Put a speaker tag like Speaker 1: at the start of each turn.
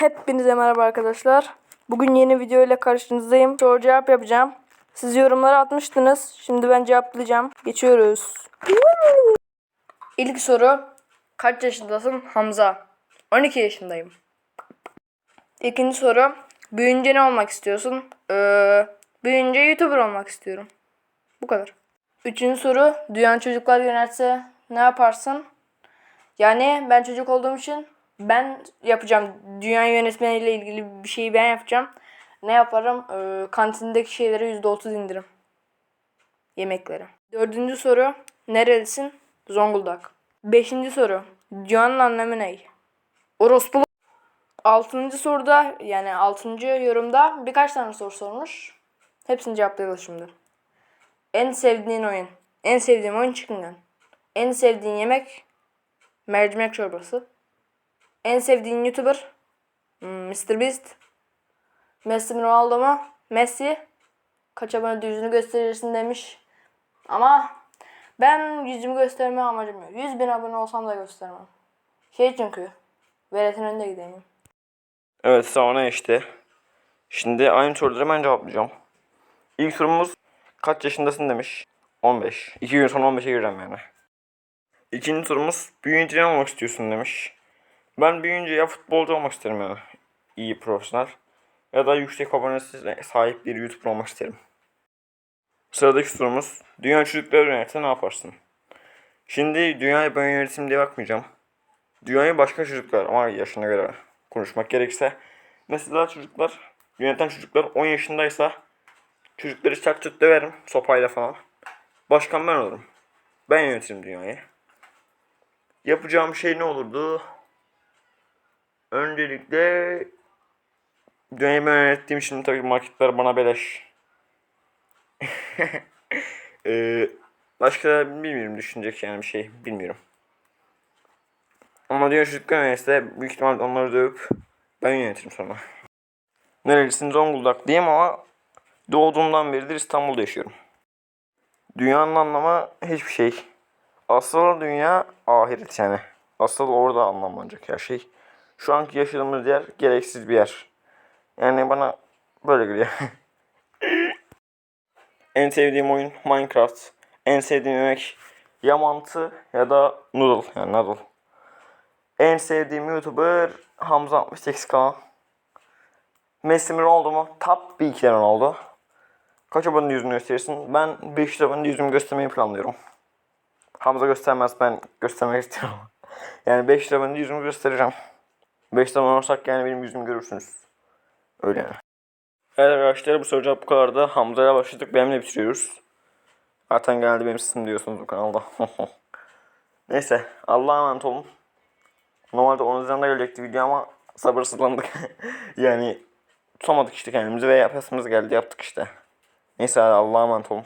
Speaker 1: Hepinize merhaba arkadaşlar. Bugün yeni video ile karşınızdayım. Soru cevap yapacağım. Siz yorumlara atmıştınız. Şimdi ben cevaplayacağım. Geçiyoruz. İlk soru. Kaç yaşındasın Hamza? 12 yaşındayım. İkinci soru. Büyüyünce ne olmak istiyorsun? Ee, büyüyünce YouTuber olmak istiyorum. Bu kadar. Üçüncü soru. Dünyanın çocuklar yönetse ne yaparsın? Yani ben çocuk olduğum için ben yapacağım. Dünya yönetmeniyle ilgili bir şeyi ben yapacağım. Ne yaparım? Ee, kantindeki şeylere %30 indirim. Yemeklere. Dördüncü soru. Nerelisin? Zonguldak. Beşinci soru. Dünyanın anlamı ne? Orospu. Altıncı soruda yani altıncı yorumda birkaç tane soru sormuş. Hepsini cevaplayalım şimdi. En sevdiğin oyun. En sevdiğim oyun Chicken En sevdiğin yemek mercimek çorbası. En sevdiğin YouTuber hmm, Mr. Beast. Messi mi Ronaldo mu? Messi. Kaç abone yüzünü gösterirsin demiş. Ama ben yüzümü gösterme amacım yok. 100 bin abone olsam da göstermem. Şey çünkü. Velet'in önünde gideyim.
Speaker 2: Evet sonra işte. Şimdi aynı soruları ben cevaplayacağım. İlk sorumuz kaç yaşındasın demiş. 15. 2 gün sonra 15'e gireceğim yani. İkinci sorumuz büyüyünce ne olmak istiyorsun demiş. Ben büyüyünce ya futbolcu olmak isterim yani. İyi profesyonel. Ya da yüksek abonesi sahip bir YouTuber olmak isterim. Sıradaki sorumuz dünya çocukları yönetse ne yaparsın? Şimdi dünyayı ben yönetim diye bakmayacağım. Dünyayı başka çocuklar ama yaşına göre konuşmak gerekirse. Mesela çocuklar, yöneten çocuklar 10 yaşındaysa çocukları çat çut döverim sopayla falan. Başkan ben olurum. Ben yönetirim dünyayı. Yapacağım şey ne olurdu? Öncelikle dünyayı ben yönettiğim için tabii marketler bana beleş. Ee, başka bilmiyorum düşünecek yani bir şey bilmiyorum. Ama diyor çocuklar neyse büyük ihtimalle onları dövüp ben yönetirim sonra. Nerelisin Zonguldak diyeyim ama doğduğumdan beridir İstanbul'da yaşıyorum. Dünyanın anlamı hiçbir şey. Asıl dünya ahiret yani. Asıl orada anlamlanacak her şey. Şu anki yaşadığımız yer gereksiz bir yer. Yani bana böyle geliyor. en sevdiğim oyun Minecraft. En sevdiğim yemek ya mantı ya da noodle yani noodle. En sevdiğim YouTuber Hamza 68K. Messi mi Ronaldo mu? Tabii ki Ronaldo. Kaç abone yüzünü gösterirsin? Ben 500 abone yüzümü göstermeyi planlıyorum. Hamza göstermez ben göstermek istiyorum. yani 500 abone yüzümü göstereceğim. 5 abone olursak yani benim yüzümü görürsünüz. Öyle yani. Evet arkadaşlar bu soru bu kadar da Hamza'ya başladık benimle bitiriyoruz. Zaten geldi benim sesim diyorsunuz bu kanalda. Neyse Allah'a emanet olun. Normalde 10 Haziran'da gelecekti video ama sabırsızlandık. yani tutamadık işte kendimizi ve yapasımız geldi yaptık işte. Neyse Allah'a emanet olun.